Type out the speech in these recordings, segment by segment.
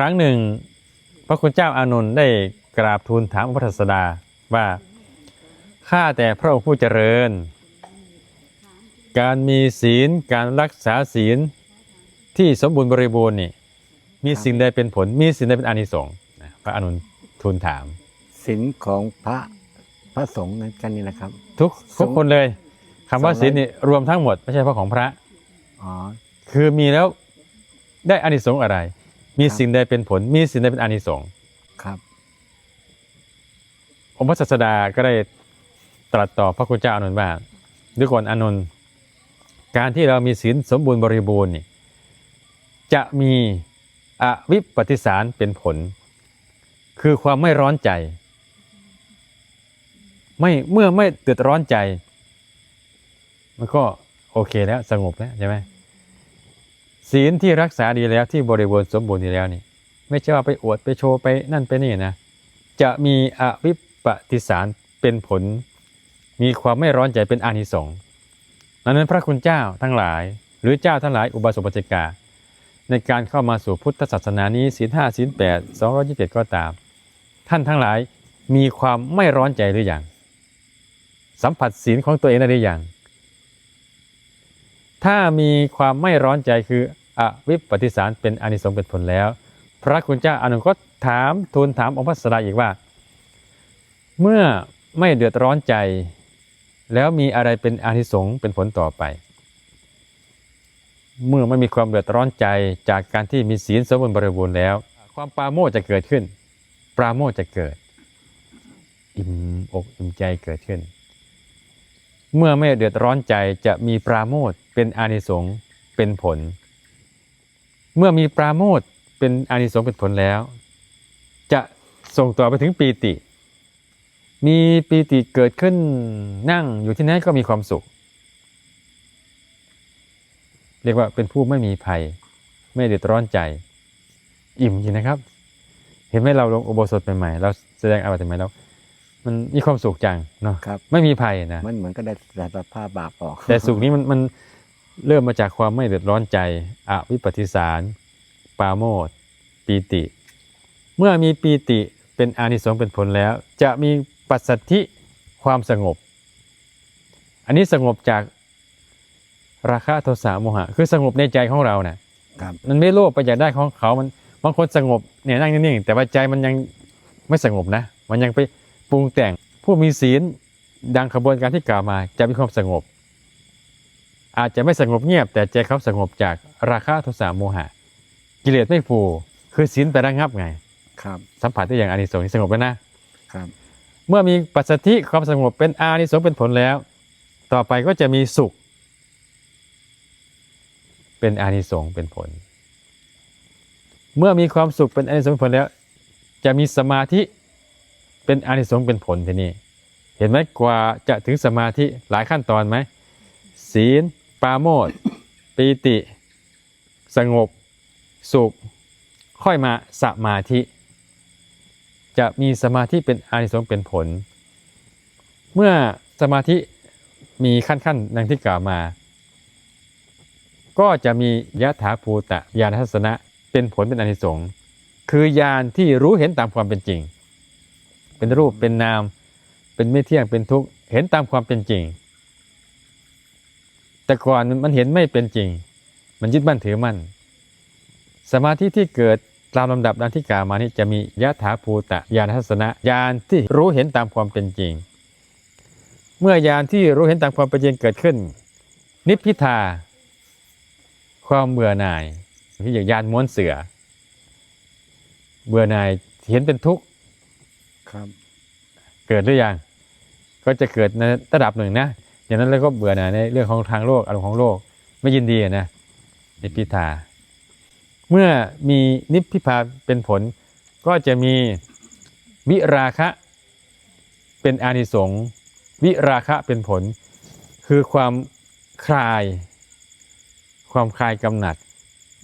ครั้งหนึ่ง พระคุณเจ้าอานนท์ได้กราบทูลถามพระทัสดาว่าข้าแต่พระองค์ผู้เจริญ การมีศีลการรักษาศีลที่สมบูรณ์บริบูรณ์นี่มีสิ่งใดเป็นผลมีสิ่งใดเป็นอานิสงส์นะพระอานนท์ทูลถามศีลของพระพระสงฆ์นั้นกันนี่นะครับ ทุกสทุงกคนเลยคำว่าสองร้อยศีลนี่รวมทั้งหมดไม่ใช่เฉพาะของพระอ๋อคือมีแล้วได้อานิสงส์อะไร มีครับสิ่งใดเป็นผล มีสิ่งใดเป็นอานิสงส์ครับองค์พระศาสดาก็ได้ตรัสต่อพระคุณเจ้าอานนท์ว่าด้วยก่อนอานนท์การที่เรามีศีลสมบูรณ์บริบูรณ์นี่จะมีอวิปปิสารเป็นผล คือความไม่ร้อนใจ ไม่เมื่อไม่เดือดร้อนใจ มันก็โอเคแล้วสงบแล้วใช่ไหม ศีลที่รักษาดีแล้วที่บริบูรณ์สมบูรณ์ดีแล้วนี่ ไม่ใช่ว่าไปอวดไปโชว์ไปนั่นไปนี่นะ จะมีอวิปปิสารเป็นผล มีความไม่ร้อนใจเป็นอานิสงส์ดังนั้นพระคุณเจ้าทั้งหลาย หรือเจ้าทั้งหลายอุบาสกปัจกา ในการเข้ามาสู่พุทธศาสนานี้ศีลห้าศีลแปดสองร้อยี่สิบเจ็ดก็ตาม ท่านทั้งหลายมีความไม่ร้อนใจหรือยังสัมผัสศีลของตัวเองได้หรือยัง ถ้ามีความไม่ร้อนใจคืออวิปปิสารเป็นอนิสงส์เป็นผลแล้ว พระคุณเจ้าอนุก็ถามทูลถามองค์พระสดาอีกว่า เมื่อไม่เดือดร้อนใจ แล้วมีอะไรเป็นอนิสงส์เป็นผลต่อไป เมื่อไม่มีความเดือดร้อนใจจากการที่มีศีลสมบูรณ์บริบูรณ์แล้ว ความปราโมทจะเกิดขึ้น ปราโมทจะเกิด อิ่มอกอิ่มใจเกิดขึ้น เมื่อไม่เดือดร้อนใจจะมีปราโมท เป็นอานิสงส์เป็นผล เมื่อมีปราโมทย์เป็นอานิสงส์เป็นผลแล้ว จะส่งต่อไปถึงปีติ มีปีติเกิดขึ้นนั่งอยู่ที่ไหนก็มีความสุข เรียกว่าเป็นผู้ไม่มีภัย ไม่เดือดร้อนใจ อิ่มจริงนะครับ เห็นไหมเราลงอุโบสถใหม่ๆเราแสดงอาบัติใหม่แล้วมันมีความสุขจังเนาะครับไม่มีภัยนะมันเหมือนก็ได้สารภาพบาปออก แต่สุขนี้มันมัน เริ่มมาจากความไม่เดือดร้อนใจอวิปปิสารปราโมทย์ปีติ เมื่อมีปีติเป็นอานิสงส์เป็นผลแล้ว จะมีปัสสัทธิความสงบ อันนี้สงบจากราคะโทสะโมหะ คือสงบในใจของเราเนะ่ะครับมันไม่โลภไปอยากได้ของเขามันบางคนสงบเนี่ยนั่งนิ่งๆแต่ว่าใจมันยังไม่สงบนะ มันยังไปปรุงแต่งผู้มีศีลดังขบวนการที่กล่าวมาจะมีความสงบ อาจจะไม่สงบเงียบ แต่ใจเขาสงบจากราคะโทสะโมหะ กิเลสไม่ฟูคือศีลไประงับไงครับ สัมผัสได้อย่างอานิสงส์ที่สงบแล้วนะครับ เมื่อมีปัสสธิความสงบเป็นอานิสงส์เป็นผลแล้ว ต่อไปก็จะมีสุข เป็นอานิสงส์เป็นผล เมื่อมีความสุขเป็นอานิสงส์เป็นผลแล้ว จะมีสมาธิเป็นอานิสงส์เป็นผลทีนี้เห็นไหมกว่าจะถึงสมาธิหลายขั้นตอนไหมศีล ปราโมทปีติ สงบ สุข ค่อยมาสมาธิ จะมีสมาธิเป็นอานิสงส์เป็นผล เมื่อสมาธิมีขั้นขั้นๆดังที่กล่าวมา ก็จะมียะถาภูตะญาณทัศนะเป็นผลเป็นอานิสงส์คือญาณที่รู้เห็นตามความเป็นจริง เป็นรูปเป็นนาม เป็นไม่เที่ยงเป็นทุกข์เห็นตามความเป็นจริง แต่ก่อนมันเห็นไม่เป็นจริง มันยึดมั่นถือมั่น สมาธิที่เกิดตามลำดับดังที่กล่าวมานี้จะมียะถาภูตะญาณทัศนะญาณที่รู้เห็นตามความเป็นจริง เมื่อญาณที่รู้เห็นตามความเป็นจริงเกิดขึ้น นิพพิทา ความเบื่อหน่ายที่อย่างญาณม้วนเสือ เบื่อหน่ายเห็นเป็นทุกข์ครับ เกิดหรือยังก็จะเกิดในระดับหนึ่งนะ อย่างนั้นแล้วก็เบื่อหน่ายในเรื่องของทางโลกอารมณ์ของโลกไม่ยินดีอะนะนิพพิทาเมื่อมีนิพพิพาเป็นผล ก็จะมีวิราคะเป็นอานิสงส์วิราคะเป็นผล คือความคลาย ความคลายกำหนัด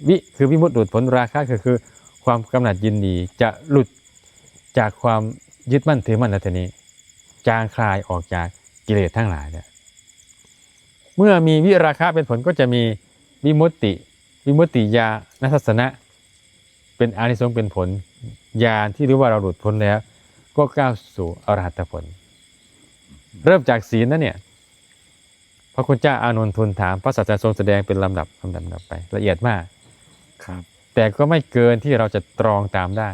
วิคือวิมุตติหลุดผลราคะคือคือความกำหนัดยินดีจะหลุดจากความยึดมั่นถือมั่นแล้วทีนี้ จางคลายออกจากกิเลสทั้งหลายเนี่ย เมื่อมีวิราคะเป็นผลก็จะมีวิมุตติ วิมุตติญาณทัศนะเเป็นอานิสงส์เป็นผลญาณที่รู้ว่าเราหลุดพ้นแล้ว ก็ก้าวสู่อรหัตผล เริ่มจากศีลนะเนี่ยพระคุณเจ้าอานนท์ทูลถามพระศาสดาทรงแสดงเป็นลำดับลำดับลำดับไป ละเอียดมากครับ แต่ก็ไม่เกินที่เราจะตรองตามได้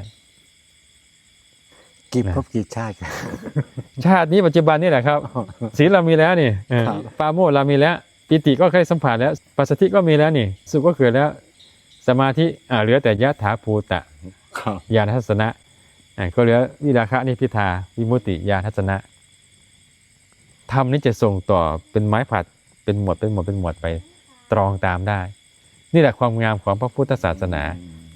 กี่นะภพกี่ชาติ ชาตินี้ปัจจุบันนี่แหละครับศีลเรามีแล้วนี่เออครับปาโมชเรามีแล้ว ปิติก็เคยสัมผัสแล้วปัสสติก็มีแล้วนี่ สุขก็เกิดแล้ว สมาธิอ่าเหลือแต่ยะถาภูตะครับญาณทัศนะอ่าก็เหลือวิราคะนิพพิทาวิมุตติญาณทัศนะธรรมนี้จะส่งต่อเป็นไม้ผัดเป็นหมวดเป็นหมวดเป็นหมวดไปตรองตามได้ นี่แหละความงามของพระพุทธศาสนา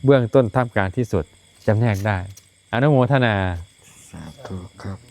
เบื้องต้นท่ามกลางที่สุดจำแนกได้ อนุโมทนาสาธุครับ